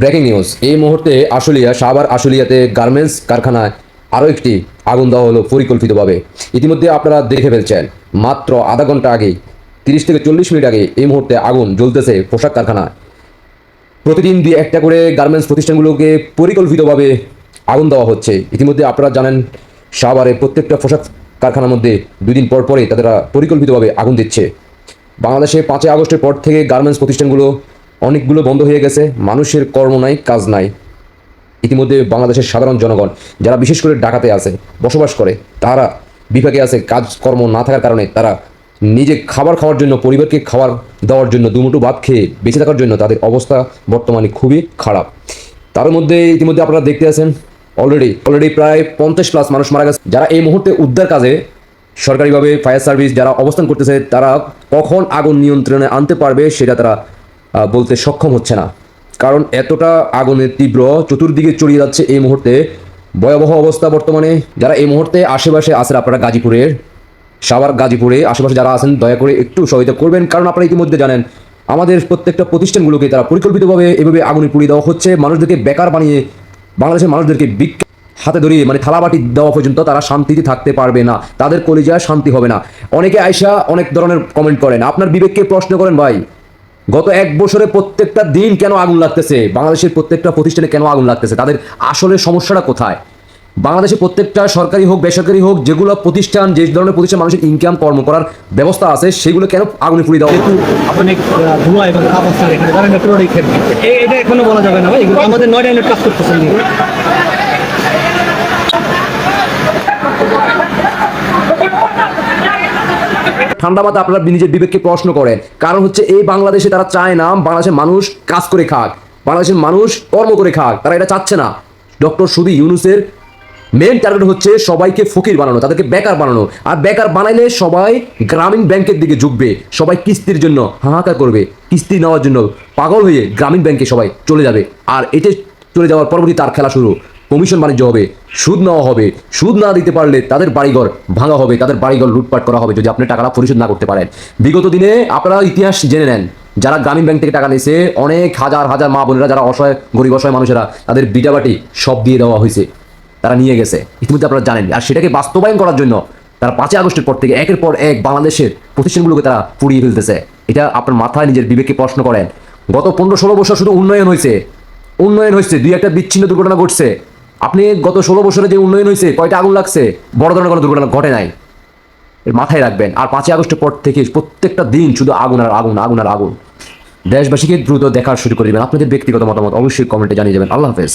Breaking news. এই মুহূর্তে আশুলিয়া সাবার আশুলিয়াতে গার্মেন্টস কারখানায় আরও একটি আগুন দেওয়া হলো পরিকল্পিতভাবে। ইতিমধ্যে আপনারা দেখে ফেলছেন, মাত্র আধা ঘণ্টা আগেই, তিরিশ থেকে চল্লিশ মিনিট আগে এই মুহূর্তে আগুন জ্বলতেছে পোশাক কারখানায়। প্রতিদিন দিয়ে একটা করে গার্মেন্টস প্রতিষ্ঠানগুলোকে পরিকল্পিতভাবে আগুন দেওয়া হচ্ছে। ইতিমধ্যে আপনারা জানেন, সাভারে প্রত্যেকটা পোশাক কারখানার মধ্যে দুই দিন পর পরে তারা পরিকল্পিতভাবে আগুন দিচ্ছে। বাংলাদেশে পাঁচই আগস্টের পর থেকে গার্মেন্টস প্রতিষ্ঠানগুলো অনেকগুলো বন্ধ হয়ে গেছে, মানুষের কর্ম নাই, কাজ নাই। ইতিমধ্যে বাংলাদেশের সাধারণ জনগণ, যারা বিশেষ করে ঢাকাতে আছে, বসবাস করে, তারা বিভাগে আছে, কাজকর্ম না থাকার কারণে তারা নিজে খাবার খাওয়ার জন্য, পরিবারকে খাবার দেওয়ার জন্য দুমুটো ভাত খেয়ে বেঁচে থাকার জন্য তাদের অবস্থা বর্তমানে খুবই খারাপ। তার মধ্যে ইতিমধ্যে আপনারা দেখতে আছেন অলরেডি অলরেডি প্রায় পঞ্চাশ প্লাস মানুষ মারা গেছে। যারা এই মুহূর্তে উদ্ধার কাজে সরকারিভাবে ফায়ার সার্ভিস যারা অবস্থান করতেছে, তারা কখন আগুন নিয়ন্ত্রণে আনতে পারবে, সেটা তারা বলতে সক্ষম হচ্ছে না। কারণ এতটা আগুনের তীব্র চতুর্দিকে ছড়িয়ে যাচ্ছে এই মুহূর্তে। ভয়াবহ অবস্থা বর্তমানে। যারা এই মুহূর্তে আশেপাশে আছেন আপনারা গাজীপুরের, সাভার গাজীপুরে আশেপাশে যারা আছেন, দয়া করে একটু সহায়তা করবেন। কারণ আপনারা ইতিমধ্যে জানেন, আমাদের প্রত্যেকটা প্রতিষ্ঠানগুলোকে তারা পরিকল্পিতভাবে এভাবে আগুনে পুড়িয়ে দেওয়া হচ্ছে। মানুষদেরকে বেকার বানিয়ে, বাংলাদেশের মানুষদেরকে বিক হাতে ধরিয়ে মানে থালাবাটি দেওয়া পর্যন্ত তারা শান্তিতে থাকতে পারবে না। তাদের কলিজায় শান্তি হবে না। অনেকে আয়সা অনেক ধরনের কমেন্ট করেন। আপনার বিবেককে প্রশ্ন করেন ভাই গত এক বছরে প্রত্যেকটা দিন কেন আগুন লাগতেছে? বাংলাদেশের প্রত্যেকটা প্রতিষ্ঠানে কেন আগুন লাগতেছে? তাদের আসলে সমস্যাটা কোথায়? বাংলাদেশে প্রত্যেকটা সরকারি হোক, বেসরকারি হোক, যেগুলো প্রতিষ্ঠান, যে ধরনের প্রতিষ্ঠান মানুষের ইনকাম কর্ম করার ব্যবস্থা আছে, সেগুলো কেন আগুনে পুড়িয়ে দেওয়া অনেক ধোঁয়া এবং এটা এখনও বলা যাবে না ভাই, এগুলো আমাদের ইউনিট কাজ করতেছে। ঠান্ডা মাথা আপনারা নিজের বিবেককে প্রশ্ন করেন। কারণ হচ্ছে এই বাংলাদেশে তারা চায় না বাংলাদেশের মানুষ কাজ করে খাক। বাংলাদেশের মানুষ কর্ম করে খাক। তারা এটা চাচ্ছে না। ডক্টর সুবি ইউনুসের মেন টার্গেট হচ্ছে সবাইকে ফকির বানানো, তাদেরকে বেকার বানানো। আর বেকার বানাইলে সবাই গ্রামীণ ব্যাংকের দিকে ঝুঁকবে। সবাই কিস্তির জন্য হাহাকার করবে। কিস্তি নেওয়ার জন্য পাগল হয়ে গ্রামীণ ব্যাংকে সবাই চলে যাবে। আর এতে চলে যাওয়ার পরবর্তী তার খেলা শুরু। কমিশন বাণিজ্য হবে, সুদ নেওয়া হবে। সুদ না দিতে পারলে তাদের বাড়িঘর ভাঙা হবে, তাদের বাড়িঘর লুটপাট করা হবে যদি আপনি টাকাটা পরিশোধ না করতে পারেন। বিগত দিনে আপনারা ইতিহাস জেনে নেন, যারা গ্রামীণ ব্যাংক থেকে টাকা নিয়েছে, অনেক হাজার হাজার মা বোনেরা, যারা অসহায়, গরিব অসহায় মানুষেরা, তাদের বিটাবাটি সব দিয়ে দেওয়া হয়েছে। তারা নিয়ে গেছে। ইতিমধ্যে আপনারা জানেন, আর সেটাকে বাস্তবায়ন করার জন্য তারা পাঁচই আগস্টের পর থেকে একের পর এক বাংলাদেশের প্রতিষ্ঠানগুলোকে তারা পুড়িয়ে ফেলতেছে। এটা আপনার মাথায় নিজের বিবেককে প্রশ্ন করেন। গত পনেরো ষোলো বছর শুধু উন্নয়ন হয়েছে। উন্নয়ন হয়েছে, দুই একটা বিচ্ছিন্ন দুর্ঘটনা ঘটছে। আপনি গত ষোলো বছরে যে উন্নয়ন হয়েছে, কয়টা আগুন লাগছে? বড় ধরনের কোনো দুর্ঘটনা ঘটে নাই। এর মাথায় রাখবেন, আর পাঁচই আগস্টের পর থেকে প্রত্যেকটা দিন শুধু আগুন আর আগুন আগুন আর আগুন। দেশবাসীকে দ্রুত দেখার শুরু করে দেবেন। আপনাদের ব্যক্তিগত মতামত অবশ্যই কমেন্টে জানিয়ে যাবেন। আল্লাহ হাফেজ।